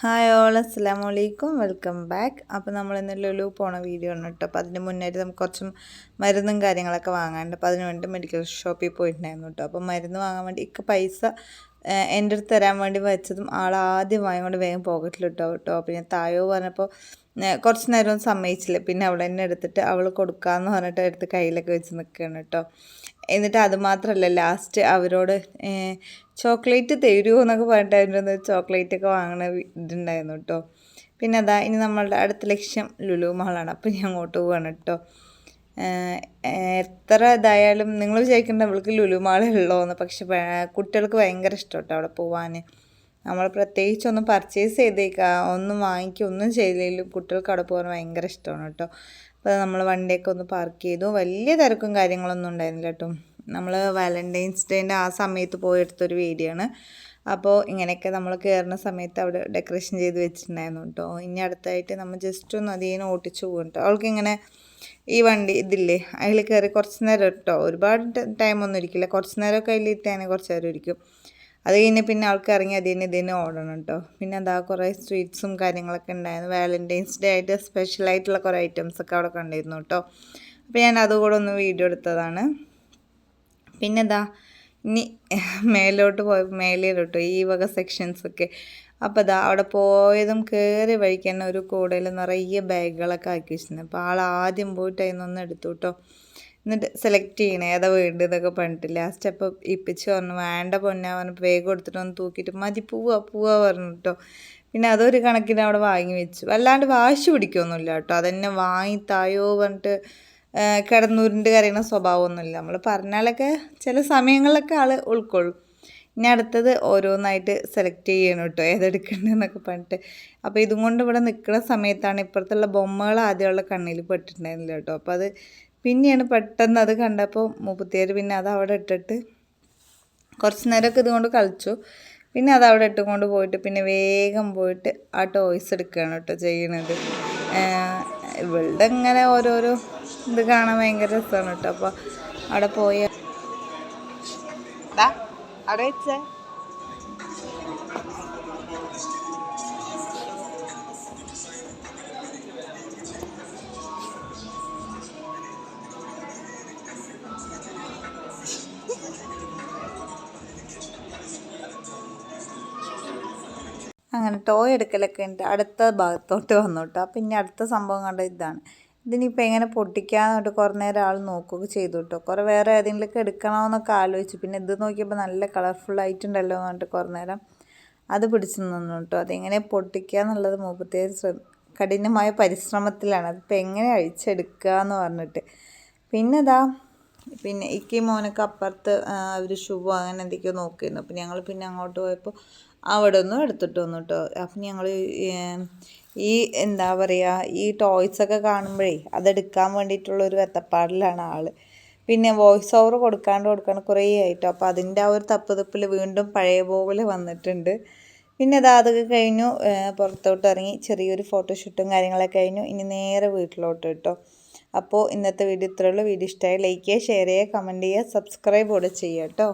Hi all അസ്സാം വലൈക്കും welcome back. അപ്പോൾ നമ്മൾ ഇന്ന് ലുലു പോണ വീഡിയോ ആണ് കേട്ടോ അപ്പോൾ അതിന് മുന്നായിട്ട് നമുക്ക് കുറച്ച് മരുന്നും കാര്യങ്ങളൊക്കെ വാങ്ങാനുണ്ട്. അപ്പോൾ അതിന് വേണ്ടി മെഡിക്കൽ ഷോപ്പിൽ പോയിട്ടുണ്ടായിരുന്നു കേട്ടോ അപ്പോൾ മരുന്ന് വാങ്ങാൻ വേണ്ടി ഇക്ക പൈസ എന്റെ അടുത്ത് തരാൻ വേണ്ടി വെച്ചതും ആൾ ആദ്യം വാങ്ങിക്കൊണ്ട് വേഗം പോക്കറ്റിലിട്ടോ കേട്ടോ പിന്നെ തായോ പറഞ്ഞപ്പോൾ കുറച്ച് നേരം സമ്മതിച്ചില്ല. പിന്നെ അവൾ എന്നെ എടുത്തിട്ട് അവൾ കൊടുക്കാമെന്ന് പറഞ്ഞിട്ട് എടുത്ത് കയ്യിലൊക്കെ വെച്ച് നിൽക്കുകയാണ് കേട്ടോ എന്നിട്ട് അതുമാത്രമല്ല ലാസ്റ്റ് അവരോട് ചോക്ലേറ്റ് തരുമോ എന്നൊക്കെ പറഞ്ഞിട്ടായിരുന്നു ചോക്ലേറ്റ് ഒക്കെ വാങ്ങണ ഇതുണ്ടായിരുന്നു കേട്ടോ പിന്നെ അതാ ഇനി നമ്മളുടെ അടുത്ത ലക്ഷ്യം ലുലു മാളാണ്. അപ്പോൾ ഞാൻ അങ്ങോട്ട് പോവാണ് കേട്ടോ എത്ര ഇതായാലും നിങ്ങൾ വിചാരിക്കേണ്ട അവൾക്ക് ലുലു മാളേ എന്ന് പക്ഷെ കുട്ടികൾക്ക് ഭയങ്കര ഇഷ്ടം കേട്ടോ അവിടെ പോവാൻ നമ്മൾ പ്രത്യേകിച്ചൊന്നും പർച്ചേസ് ചെയ്തേക്കുക ഒന്നും വാങ്ങിക്കുക ഒന്നും ചെയ്തില്ലെങ്കിലും കുട്ടികൾക്ക് അവിടെ പോകാൻ ഭയങ്കര ഇഷ്ടമാണ് കേട്ടോ. അപ്പോൾ നമ്മൾ വണ്ടിയൊക്കെ ഒന്ന് പാർക്ക് ചെയ്തു. വലിയ തിരക്കും കാര്യങ്ങളൊന്നും ഉണ്ടായിരുന്നില്ല കേട്ടോ. നമ്മൾ വാലന്റൈൻസ് ഡേന്റെ ആ സമയത്ത് പോയെടുത്തൊരു വീഡിയോ ആണ്. അപ്പോൾ ഇങ്ങനെയൊക്കെ നമ്മൾ കയറുന്ന സമയത്ത് അവിടെ ഡെക്കറേഷൻ ചെയ്ത് വെച്ചിട്ടുണ്ടായിരുന്നു കേട്ടോ. ഇനി അടുത്തായിട്ട് നമ്മൾ ജസ്റ്റ് ഒന്ന് അതിനെ ഓട്ടിച്ചു പോകും കേട്ടോ. അവൾക്കിങ്ങനെ ഈ വണ്ടി ഇതില്ലേ അതിൽ കയറി കുറച്ച് നേരം കേട്ടോ. ഒരുപാട് ടൈമൊന്നും ഇരിക്കില്ല. കുറച്ച് നേരമൊക്കെ അതിൽ ഇട്ടാണെങ്കിൽ കുറച്ച് നേരം ഇരിക്കും. അത് കഴിഞ്ഞ് പിന്നെ അവൾക്ക് ഇറങ്ങി അതിന് ഇതിന് ഓടണം കേട്ടോ പിന്നെ എന്താ കുറേ സ്വീറ്റ്സും കാര്യങ്ങളൊക്കെ ഉണ്ടായിരുന്നു. വാലന്റൈൻസ് ഡേ ആയിട്ട് സ്പെഷ്യലായിട്ടുള്ള കുറേ ഐറ്റംസ് ഒക്കെ അവിടെ കണ്ടിരുന്നു കേട്ടോ അപ്പോൾ ഞാൻ അതുകൂടെ ഒന്ന് വീഡിയോ എടുത്തതാണ്. പിന്നെ ഇനി മേലോട്ട് പോയ മേലേലോട്ടോ ഈ വക സെക്ഷൻസൊക്കെ അപ്പോൾ അതാ അവിടെ പോയതും കയറി വഴിക്ക് തന്നെ ഒരു കൂടയിൽ നിറയെ ബാഗുകളൊക്കെ ആക്കി വെച്ചിരുന്നു. അപ്പോൾ ആൾ ആദ്യം പോയിട്ട് അതിനൊന്ന് എടുത്തു കേട്ടോ എന്നിട്ട് സെലക്ട് ചെയ്യണേ ഏതാ വേണ്ടതെന്നൊക്കെ പറഞ്ഞിട്ട് ലാസ്റ്റ് അപ്പോൾ ഇപ്പിച്ച് പറഞ്ഞു വേണ്ട പൊന്നാ പറഞ്ഞപ്പോൾ വേഗം കൊടുത്തിട്ട് ഒന്ന് തൂക്കിയിട്ട് മതി പോവാ പോവാ പറഞ്ഞു കേട്ടോ പിന്നെ അതൊരു കണക്കിന് അവിടെ വാങ്ങി വെച്ചു. അല്ലാണ്ട് വാശി പിടിക്കൊന്നുമില്ല കേട്ടോ അതെന്നെ വാങ്ങി തായോ പറഞ്ഞിട്ട് കിടന്നൂരിന്റെ കരയുന്ന സ്വഭാവമൊന്നുമില്ല. നമ്മൾ പറഞ്ഞാലൊക്കെ ചില സമയങ്ങളിലൊക്കെ ആൾ ഉൾക്കൊള്ളും. ഇനി അടുത്തത് ഓരോന്നായിട്ട് സെലക്ട് ചെയ്യണം കേട്ടോ ഏതെടുക്കണ്ടെന്നൊക്കെ പറഞ്ഞിട്ട്. അപ്പോൾ ഇതും കൊണ്ട് ഇവിടെ നിൽക്കുന്ന സമയത്താണ് ഇപ്പുറത്തുള്ള ബൊമ്മകൾ ആദ്യമുള്ള കണ്ണിൽ പെട്ടിട്ടുണ്ടായിരുന്നില്ല കേട്ടോ അപ്പോൾ അത് പിന്നെയാണ് പെട്ടെന്ന് അത് കണ്ടപ്പോൾ മുപ്പത്തിയേര് പിന്നെ അത് അവിടെ ഇട്ടിട്ട് കുറച്ച് നേരമൊക്കെ ഇതുകൊണ്ട് കളിച്ചു. പിന്നെ അത് അവിടെ ഇട്ടുകൊണ്ട് പോയിട്ട് പിന്നെ വേഗം പോയിട്ട് ആ ടോയ്സ് എടുക്കുകയാണ് കേട്ടോ ചെയ്യണത്. ഇവളുടെ ഇങ്ങനെ ഓരോരോ ഇത് കാണാൻ ഭയങ്കര രസമാണ് കേട്ടോ അപ്പോൾ അവിടെ പോയ. അവിടെ അങ്ങനെ ടോയ് എടുക്കലൊക്കെ ഉണ്ട്. അടുത്ത ഭാഗത്തോട്ട് വന്നു കേട്ടോ. പിന്നെ അടുത്ത സംഭവം കണ്ട ഇതാണ്. ഇതിനിപ്പോൾ എങ്ങനെ പൊട്ടിക്കാന്ന് കുറേ നേരം ആൾ നോക്കുകയൊക്കെ ചെയ്തു കേട്ടോ കുറേ വേറെ ഏതെങ്കിലുമൊക്കെ എടുക്കണമെന്നൊക്കെ ആലോചിച്ചു. പിന്നെ ഇത് നോക്കിയപ്പോൾ നല്ല കളർഫുൾ ആയിട്ടുണ്ടല്ലോ എന്ന് പറഞ്ഞിട്ട് കുറേ നേരം അത് പിടിച്ചു നിന്നു കേട്ടോ അതെങ്ങനെ പൊട്ടിക്കുക എന്നുള്ളത് മുപ്പത്തേ കഠിനമായ പരിശ്രമത്തിലാണ്. അതിപ്പോൾ എങ്ങനെ അഴിച്ചെടുക്കുക എന്ന് പറഞ്ഞിട്ട്. പിന്നെ ഇതാ പിന്നെ ഇക്കി മോനൊക്കെ അപ്പുറത്ത് അവർ ശുഭം അങ്ങനെ എന്തൊക്കെയോ നോക്കിയിരുന്നു. അപ്പം ഞങ്ങൾ പിന്നെ അങ്ങോട്ട് പോയപ്പോൾ അവിടെ ഒന്നും എടുത്തിട്ട് വന്നു കേട്ടോ അപ്പം ഞങ്ങൾ ഈ എന്താ പറയുക ഈ ടോയ്സൊക്കെ കാണുമ്പോഴേ അതെടുക്കാൻ വേണ്ടിയിട്ടുള്ളൊരു വെത്തപ്പാടിലാണ് ആൾ പിന്നെ വോയിസ് ഓവർ കൊടുക്കാണ്ട് കൊടുക്കാണ്ട് കുറേ ആയിട്ടോ. അപ്പോൾ അതിന്റെ ആ ഒരു തപ്പ് തപ്പിൽ വീണ്ടും പഴയ പോലെ വന്നിട്ടുണ്ട്. പിന്നെ അത് അതൊക്കെ കഴിഞ്ഞു പുറത്തോട്ട് ഇറങ്ങി ചെറിയൊരു ഫോട്ടോഷൂട്ടും കാര്യങ്ങളൊക്കെ കഴിഞ്ഞു. ഇനി നേരെ വീട്ടിലോട്ട് കേട്ടോ. അപ്പോൾ ഇന്നത്തെ വീഡിയോ ഇത്രയുള്ളൂ വീഡിയോ ഇഷ്ടമായി ലൈക്ക് ചെയ്യുക ഷെയർ ചെയ്യുക കമന്റ് ചെയ്യുക സബ്സ്ക്രൈബ് കൂടെ ചെയ്യുക കേട്ടോ